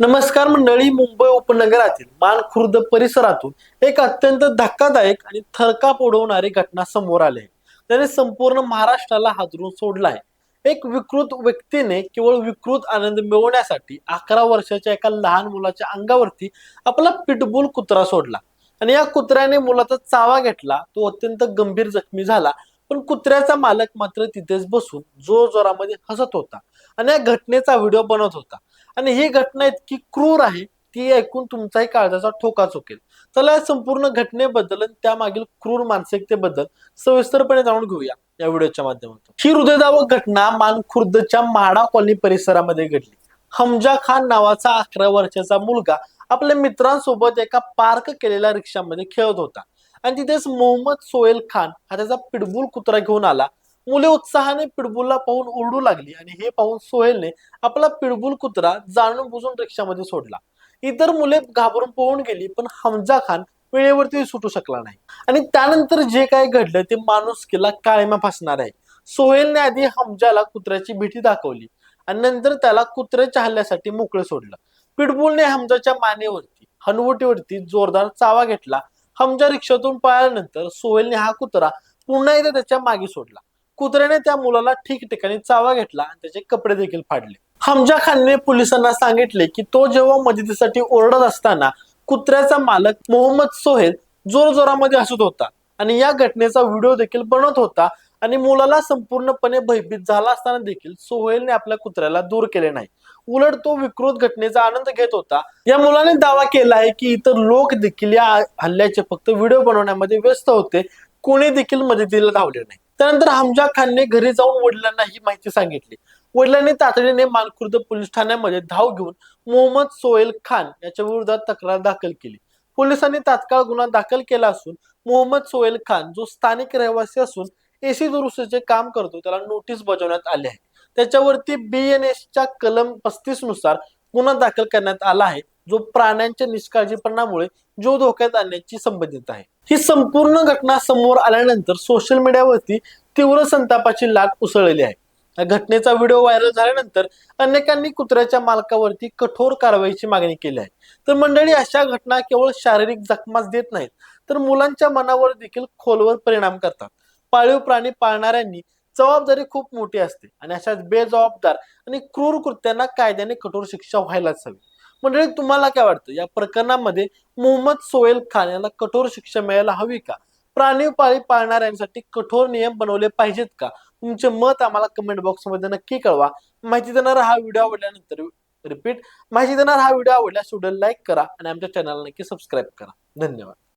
नमस्कार मंडळी मुंबई उपनगरातील मानखुर्द परिसरातून एक अत्यंत धक्कादायक आणि थरकाप उडवणारी घटना समोर आली आहे. त्याने संपूर्ण महाराष्ट्राला हादरून सोडला आहे. एक विकृत व्यक्तीने केवळ विकृत आनंद मिळवण्यासाठी अकरा वर्षाच्या एका लहान मुलाच्या अंगावरती आपला पिटबुल कुत्रा सोडला. आणि या कुत्र्याने मुलाचा चावा घेतला. तो अत्यंत गंभीर जखमी झाला. पण कुत्र्याचा मालक मात्र तिथेच बसून जोर जोरामध्ये हसत होता. आणि या घटनेचा व्हिडिओ बनवत होता. आणि ही घटना इतकी क्रूर आहे ती ऐकून तुमचाही काळजाचा ठोका चुकेल. चला या संपूर्ण घटनेबद्दल आणि त्यामागील क्रूर मानसिकतेबद्दल सविस्तरपणे जाणून घेऊया या व्हिडिओच्या माध्यमातून. ही हृदयदावक घटना मानखुर्दच्या म्हाडा कॉलनी परिसरामध्ये घडली. हमजा खान नावाचा अकरा वर्षाचा मुलगा आपल्या मित्रांसोबत एका पार्क केलेल्या रिक्षामध्ये खेळत होता. आणि तिथेच मोहम्मद सोहेल खान हा त्याचा पिडबुल कुत्रा घेऊन आला मुले उत्साहाने पिडबुलला पाहून ओरडू लागली आणि हे पाहून सोहेलने आपला पिडबुल कुत्रा जाणून बुजून रिक्षामध्ये सोडला. इतर मुले घाबरून पळून गेली पण हमजा खान वेळेवरती सुटू शकला नाही. आणि त्यानंतर जे काय घडलं ते माणुसकीला काळीमा फासणार आहे. सोहेलने आधी हमजाला कुत्र्याची भीती दाखवली आणि नंतर त्याला कुत्र्याच्या हल्ल्यासाठी मोकळे सोडलं. पिडबुलने हमजाच्या मानेवरती हनवटीवरती जोरदार चावा घेतला. हमजा रिक्षातून पळाल्यानंतर सोहेलने हा कुत्रा पुन्हा एकदा त्याच्यामागे सोडला. कुत्र्याने त्या मुलाला ठिकठिकाणी चावा घेतला आणि त्याचे कपडे देखील फाडले. हमजा खानने पोलिसांना सांगितले की तो जेव्हा मदतीसाठी ओरडत असताना कुत्र्याचा मालक मोहम्मद सोहेल जोर जोरामध्ये हसत होता आणि या घटनेचा व्हिडिओ देखील बनवत होता आणि मुलाला संपूर्णपणे भयभीत झाला असताना देखील सोहेलने आपल्या कुत्र्याला दूर केले नाही. उलट तो विकृत घटनेचा आनंद घेत होता. या मुलाने दावा केला आहे की इतर लोक देखील या हल्ल्याचे फक्त व्हिडिओ बनवण्यामध्ये व्यस्त होते. कोणी देखील मदतीला धावले नाही. त्यानंतर हमजा खानने घरी जाऊन वडिलांना ही माहिती सांगितली. वडिलांनी तातडीने मानखुर्द पोलीस ठाण्यामध्ये धाव घेऊन मोहम्मद सोहेल खान याच्या विरोधात तक्रार दाखल केली. पोलिसांनी तात्काळ गुन्हा दाखल केला असून मोहम्मद सोहेल खान जो स्थानिक रहिवासी असून एसी दुरुस्तीचे काम करतो त्याला नोटीस बजावण्यात आली आहे. त्याच्यावरती बीएनएस च्या कलम पस्तीसनुसार गुन्हा दाखल करण्यात आला आहे. जो प्राण्यांच्या निष्काळजीपणामुळे जो धोक्यात आणण्याची संबंधित आहे. ही संपूर्ण घटना समोर आल्यानंतर सोशल मीडियावरती तीव्र संतापाची लाट उसळलेली आहे. या घटनेचा व्हिडिओ व्हायरल झाल्यानंतर अनेकांनी कुत्र्याच्या मालकावरती कठोर कारवाईची मागणी केली आहे. तर मंडळी अशा घटना केवळ शारीरिक जखमाच देत नाहीत तर मुलांच्या मनावर देखील खोलवर परिणाम करतात. पाळीव प्राणी पाळणाऱ्यांनी जबाबदारी खूप मोठी असते आणि अशा बेजबाबदार आणि क्रूर कृत्यांना कायद्याने कठोर शिक्षा व्हायलाच हवी. मंडळी तुम्हाला काय वाटतं? या प्रकरणामध्ये मोहम्मद सोहेल खान यांना कठोर शिक्षा मिळायला हवी का? प्राणी पाळी पाळणाऱ्यांसाठी कठोर नियम बनवले पाहिजेत का? तुमचे मत आम्हाला कमेंट बॉक्समध्ये नक्की कळवा. माहिती देणारा हा व्हिडिओ आवडल्यानंतर रिपीट माहिती देणारा हा व्हिडिओ आवडल्यास व्हिडिओ लाईक करा आणि आमच्या चॅनलला नक्की सबस्क्राईब करा. धन्यवाद.